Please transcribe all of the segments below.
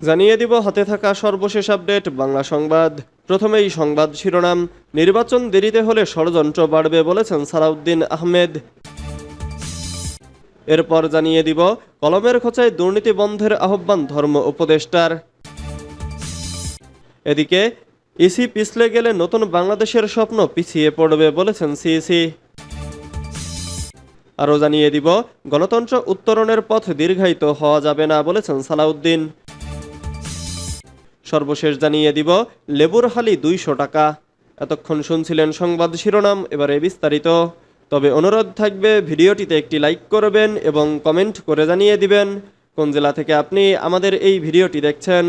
জানিয়ে দিব হাতে থাকা সর্বশেষ আপডেট, বাংলা সংবাদ। প্রথমেই সংবাদ শিরোনাম, নির্বাচন দেরিতে হলে ষড়যন্ত্র বাড়বে বলেছেন সালাউদ্দিন আহমেদ। এরপর জানিয়ে দিব, কলমের খোঁচায় দুর্নীতি বন্ধের আহ্বান ধর্ম উপদেষ্টার। এদিকে, ইসি পিছলে গেলে নতুন বাংলাদেশের স্বপ্ন পিছিয়ে পড়বে বলেছেন সিইসি। আরও জানিয়ে দিব, গণতন্ত্র উত্তরণের পথ দীর্ঘায়িত হওয়া যাবে না বলেছেন সালাউদ্দিন। সর্বশেষ জানিয়ে দিব, লেবুর হালি দুইশো টাকা। এতক্ষণ শুনছিলেন সংবাদ শিরোনাম, এবারে বিস্তারিত। তবে অনুরোধ থাকবে, ভিডিওটিতে একটি লাইক করবেন এবং কমেন্ট করে জানিয়ে দিবেন কোন জেলা থেকে আপনি আমাদের এই ভিডিওটি দেখছেন।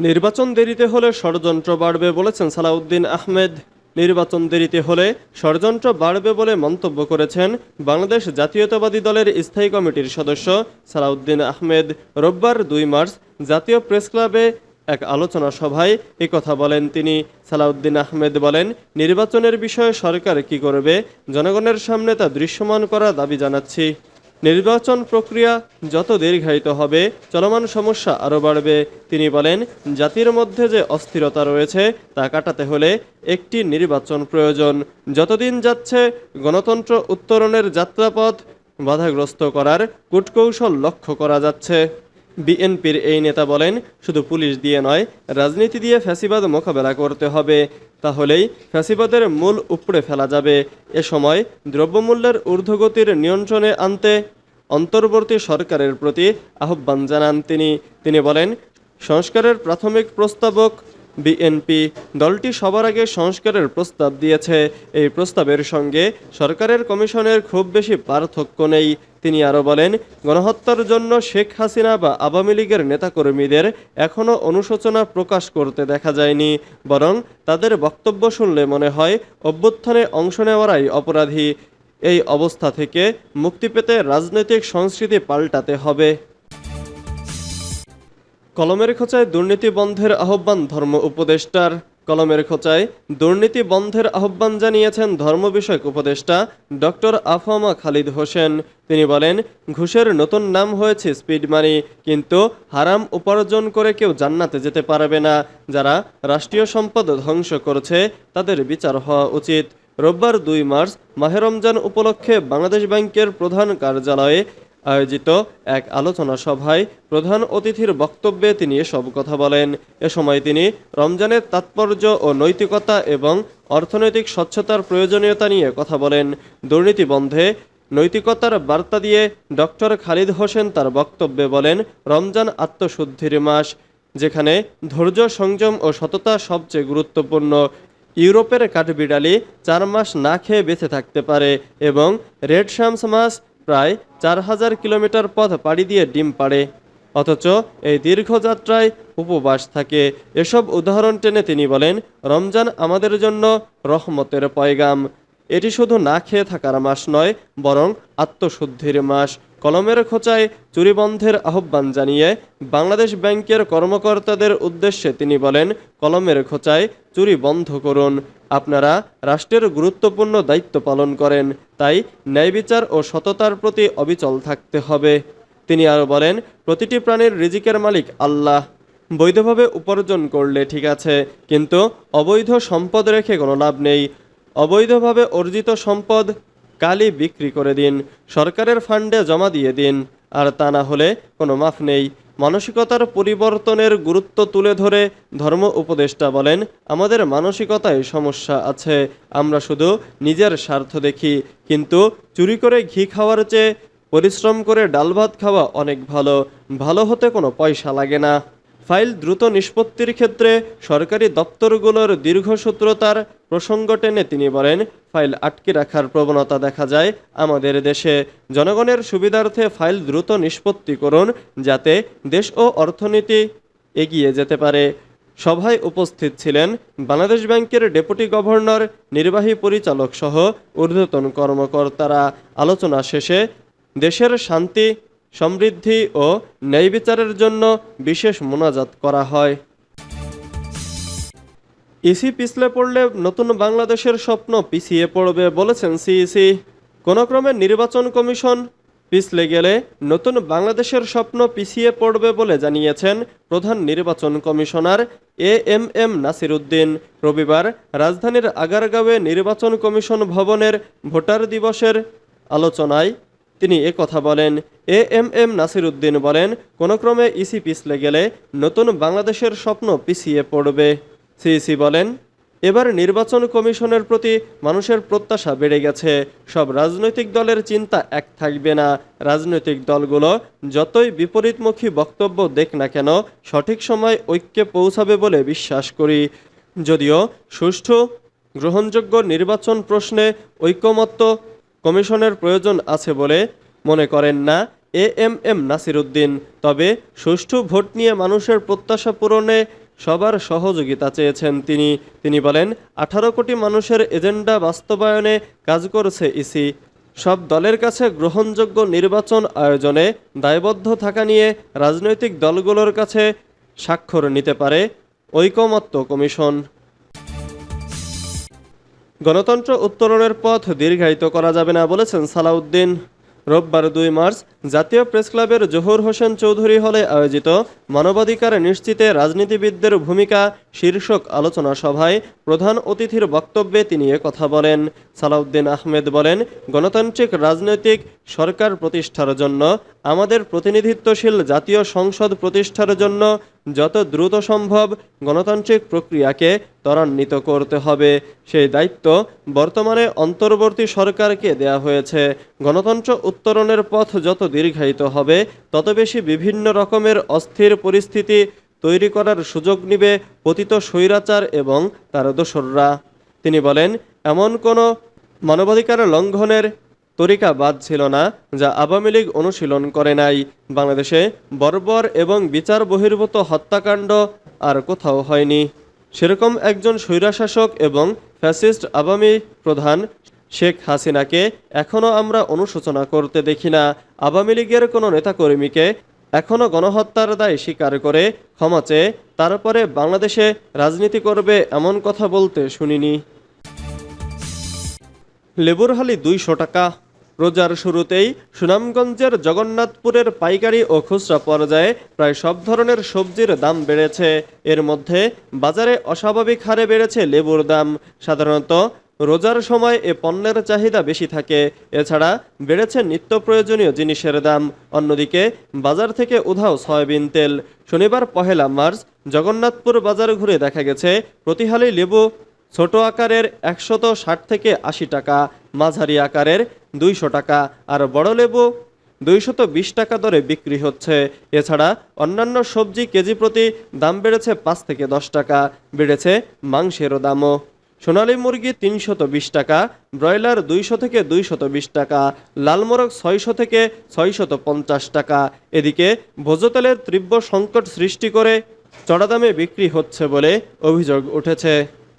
নির্বাচন দেরিতে হলে ষড়যন্ত্র বাড়বে বলেছেন সালাউদ্দিন আহমেদ। নির্বাচন দেরিতে হলে ষড়যন্ত্র বাড়বে বলে মন্তব্য করেছেন বাংলাদেশ জাতীয়তাবাদী দলের স্থায়ী কমিটির সদস্য সালাউদ্দিন আহমেদ। রোববার দুই মার্চ জাতীয় প্রেস ক্লাবে এক আলোচনা সভায় কথা বলেন তিনি। সালাউদ্দিন আহমেদ বলেন, নির্বাচনের বিষয়ে সরকার কি করবে, জনগণের সামনে তা দৃশ্যমান করা দাবি জানাচ্ছি। নির্বাচন প্রক্রিয়া যত দীর্ঘায়িত হবে, চলমান সমস্যা আরও বাড়বে। তিনি বলেন, জাতির মধ্যে যে অস্থিরতা রয়েছে, তা কাটাতে হলে একটি নির্বাচন প্রয়োজন। যতদিন যাচ্ছে, গণতন্ত্র উত্তরণের যাত্রাপথ বাধাগ্রস্ত করার কূটকৌশল লক্ষ্য করা যাচ্ছে। বিএনপির এই নেতা বলেন, শুধু পুলিশ দিয়ে নয়, রাজনীতি দিয়ে ফ্যাসিবাদ মোকাবেলা করতে হবে। তাহলেই ফ্যাসিবাদের মূল উপড়ে ফেলা যাবে। এ সময় দ্রব্যমূল্যের ঊর্ধ্বগতির নিয়ন্ত্রণে আনতে অন্তর্বর্তী সরকারের প্রতি আহ্বান জানান তিনি। তিনি বলেন, সংস্কারের প্রাথমিক প্রস্তাবক বিএনপি দলটি সবার আগে সংস্কারের প্রস্তাব দিয়েছে। এই প্রস্তাবের সঙ্গে সরকারের কমিশনের খুব বেশি পার্থক্য নেই। তিনি আরও বলেন, গণহত্যার জন্য শেখ হাসিনা বা আওয়ামী লীগের নেতাকর্মীদের এখনও অনুশোচনা প্রকাশ করতে দেখা যায়নি, বরং তাদের বক্তব্য শুনলে মনে হয় অভ্যুত্থানে অংশ নেওয়ারাই অপরাধী। এই অবস্থা থেকে মুক্তি পেতে রাজনৈতিক সংস্কৃতি পাল্টাতে হবে। কলমের খোঁচায় দুর্নীতি বন্ধের আহ্বান ধর্ম উপদেষ্টার। কলমের খোঁচায় দুর্নীতি বন্ধের আহ্বান জানিয়েছেন ধর্ম বিষয়ক উপদেষ্টা ডক্টর আফামা খালিদ হোসেন। তিনি বলেন, ঘুষের নতুন নাম হয়েছে স্পিড মানি, কিন্তু হারাম উপার্জন করে কেউ জান্নাতে যেতে পারবে না। যারা রাষ্ট্রীয় সম্পদ ধ্বংস করছে, তাদের বিচার হওয়া উচিত। রোববার দুই মার্চ মাহে রমজান উপলক্ষে বাংলাদেশ ব্যাংকের প্রধান কার্যালয়ে আয়োজিত এক আলোচনা সভায় প্রধান অতিথির বক্তব্যে তিনি এসব কথা বলেন। এ সময় তিনি রমজানের তাৎপর্য ও নৈতিকতা এবং অর্থনৈতিক স্বচ্ছতার প্রয়োজনীয়তা নিয়ে কথা বলেন। দুর্নীতি বন্ধে নৈতিকতার বার্তা দিয়ে ডক্টর খালিদ হোসেন তার বক্তব্যে বলেন, রমজান আত্মশুদ্ধির মাস, যেখানে ধৈর্য, সংযম ও সততা সবচেয়ে গুরুত্বপূর্ণ। ইউরোপের কাঠবিড়ালি চার মাস না খেয়ে বেঁচে থাকতে পারে এবং রেড শামস মাছ প্রায় চার হাজার কিলোমিটার পথ পাড়ি দিয়ে ডিম পাড়ে। অথচ এই দীর্ঘ যাত্রায় উপবাস থাকে। এসব উদাহরণ টেনে তিনি বলেন, রমজান আমাদের জন্য রহমতের পয়গাম। এটি শুধু না খেয়ে থাকার মাস নয়, বরং আত্মশুদ্ধির মাস। কলমের খোঁচায় চুরি বন্ধের আহ্বান জানিয়ে বাংলাদেশ ব্যাংকের কর্মকর্তাদের উদ্দেশ্যে তিনি বলেন, কলমের খোঁচায় চুরি বন্ধ করুন। আপনারা রাষ্ট্রের গুরুত্বপূর্ণ দায়িত্ব পালন করেন, তাই ন্যায় বিচার ও সততার প্রতি অবিচল থাকতে হবে। তিনি আরও বলেন, প্রতিটি প্রাণীর রিজিকের মালিক আল্লাহ। বৈধভাবে উপার্জন করলে ঠিক আছে, কিন্তু অবৈধ সম্পদ রেখে কোনো লাভ নেই। অবৈধভাবে অর্জিত সম্পদ কালই বিক্রি করে দিন, সরকারের ফান্ডে জমা দিয়ে দিন। আর তা না হলে কোনো মাফ নেই। মানসিকতার পরিবর্তনের গুরুত্ব তুলে ধরে ধর্ম উপদেষ্টা বলেন, আমাদের মানসিকতায় সমস্যা আছে। আমরা শুধু নিজের স্বার্থ দেখি। কিন্তু চুরি করে ঘি খাওয়ার চেয়ে পরিশ্রম করে ডাল ভাত খাওয়া অনেক ভালো। ভালো হতে কোনো পয়সা লাগে না। ফাইল দ্রুত নিষ্পত্তির ক্ষেত্রে সরকারি দপ্তরগুলোর দীর্ঘসূত্রতার প্রসঙ্গ টেনে তিনি বলেন, ফাইল আটকে রাখার প্রবণতা দেখা যায় আমাদের দেশে। জনগণের সুবিধার্থে ফাইল দ্রুত নিষ্পত্তি করুন যাতে দেশ ও অর্থনীতি এগিয়ে যেতে পারে। সভায় উপস্থিত ছিলেন বাংলাদেশ ব্যাংকের ডেপুটি গভর্নর, নির্বাহী পরিচালক সহ ঊর্ধ্বতন কর্মকর্তারা। আলোচনা শেষে দেশের শান্তি সমৃদ্ধি ও ন্যায় বিচারের জন্য বিশেষ মোনাজাত করা হয়। ইসি পিছলে পড়লে নতুন বাংলাদেশের স্বপ্ন পিছিয়ে পড়বে বলেছেন সিইসি। কোনো ক্রমে নির্বাচন কমিশন পিছলে গেলে নতুন বাংলাদেশের স্বপ্ন পিছিয়ে পড়বে বলে জানিয়েছেন প্রধান নির্বাচন commissioner A M M Nasir Uddin রবিবার রাজধানীর আগারগাঁওয়ে নির্বাচন কমিশন ভবনের ভোটার দিবসের আলোচনায় তিনি এ কথা বলেন, A M M Nasir Uddin বলেন কোনো ক্রমে ইসি পিছলে গেলে নতুন বাংলাদেশের স্বপ্ন পিছিয়ে পড়বে। সিইসি বলেন, এবার নির্বাচন কমিশনের প্রতি মানুষের প্রত্যাশা বেড়ে গেছে। সব রাজনৈতিক দলের চিন্তা এক থাকবে না। রাজনৈতিক দলগুলো যতই বিপরীতমুখী বক্তব্য দেখ না কেন, সঠিক সময় ঐক্যে পৌঁছাবে বলে বিশ্বাস করি। যদিও সুষ্ঠু, গ্রহণযোগ্য নির্বাচন প্রশ্নে ঐকমত্য কমিশনের প্রয়োজন আছে বলে মনে করেন না A M M Nasir Uddin তবে সুষ্ঠু ভোট নিয়ে মানুষের প্রত্যাশা পূরণে সবার সহযোগিতা চেয়েছেন তিনি। তিনি বলেন, আঠারো কোটি মানুষের এজেন্ডা বাস্তবায়নে কাজ করছে ইসি। সব দলের কাছে গ্রহণযোগ্য নির্বাচন আয়োজনে দায়বদ্ধ থাকা নিয়ে রাজনৈতিক দলগুলোর কাছে স্বাক্ষর নিতে পারে ঐকমত্য কমিশন। গণতন্ত্র উত্তরণের পথ দীর্ঘায়িত করা যাবে না বলেছেন সালাউদ্দিন। রোববার দুই মার্চ জাতীয় প্রেসক্লাবের জহুর হোসেন চৌধুরী হলে আয়োজিত মানবাধিকার নিশ্চিতে রাজনীতিবিদদের ভূমিকা শীর্ষক আলোচনা সভায় প্রধান অতিথির বক্তব্যে তিনি কথা বলেন। সালাউদ্দিন আহমেদ বলেন, গণতান্ত্রিক রাজনৈতিক সরকার প্রতিষ্ঠার জন্য, আমাদের প্রতিনিধিত্বশীল জাতীয় সংসদ প্রতিষ্ঠার জন্য যত দ্রুত সম্ভব গণতান্ত্রিক প্রক্রিয়াকে ত্বরান্বিত করতে হবে। সেই দায়িত্ব বর্তমানে অন্তর্বর্তী সরকারকে দেয়া হয়েছে। গণতন্ত্র উত্তরণের পথ যত দীর্ঘায়িত হবে, তত বেশি বিভিন্ন রকমের অস্থির পরিস্থিতি তৈরি করার সুযোগ নিবে পতিত স্বৈরাচার এবং তার দোসররা। তিনি বলেন, এমন কোনো মানবাধিকার লঙ্ঘনের তরিকা বাদ ছিল না, যা আওয়ামী লীগ অনুশীলন করে নাই। বাংলাদেশে বর্বর এবং বিচার বহির্ভূত হত্যাকাণ্ড আর কোথাও হয়নি। সেরকম একজন স্বৈরাশাসক এবং ফ্যাসিস্ট আওয়ামী প্রধান শেখ হাসিনাকে এখনও আমরা অনুশোচনা করতে দেখি না। আওয়ামী লীগের কোনো নেতাকর্মীকে এখনও গণহত্যার দায় স্বীকার করে ক্ষমা চেয়ে তারপরে বাংলাদেশে রাজনীতি করবে এমন কথা বলতে শুনিনি। লেবুর হালি দুইশো টাকা। রোজার শুরুতেই সুনামগঞ্জের জগন্নাথপুরের পাইকারি ও খুচরা পর্যায়ে প্রায় সব ধরনের সবজির দাম বেড়েছে। এর মধ্যে বাজারে অস্বাভাবিক হারে বেড়েছে লেবুর দাম। সাধারণত রোজার সময় এ পণ্যের চাহিদা বেশি থাকে। এছাড়া বেড়েছে নিত্য প্রয়োজনীয় জিনিসের দাম। অন্যদিকে বাজার থেকে উধাও সয়াবিন তেল। শনিবার পহেলা মার্চ জগন্নাথপুর বাজার ঘুরে দেখা গেছে, প্রতিহালি লেবু ছোট আকারের একশত ষাট থেকে আশি টাকা। মাঝারি আকারের দুইশো টাকা, আর বড় লেবু দুইশত বিশ টাকা দরে বিক্রি হচ্ছে। এছাড়া অন্যান্য সবজি কেজি প্রতি দাম বেড়েছে পাঁচ থেকে দশ টাকা, বেড়েছে মাংসেরও দামও। সোনালী মুরগি তিনশত বিশ টাকা, ব্রয়লার দুইশো থেকে দুইশত বিশ টাকা লাল মোরগ ছয়শো থেকে ছয়শত পঞ্চাশ টাকা। এদিকে ভোজ্যতেলের তীব্র সংকট সৃষ্টি করে চড়া দামে বিক্রি হচ্ছে বলে অভিযোগ উঠেছে।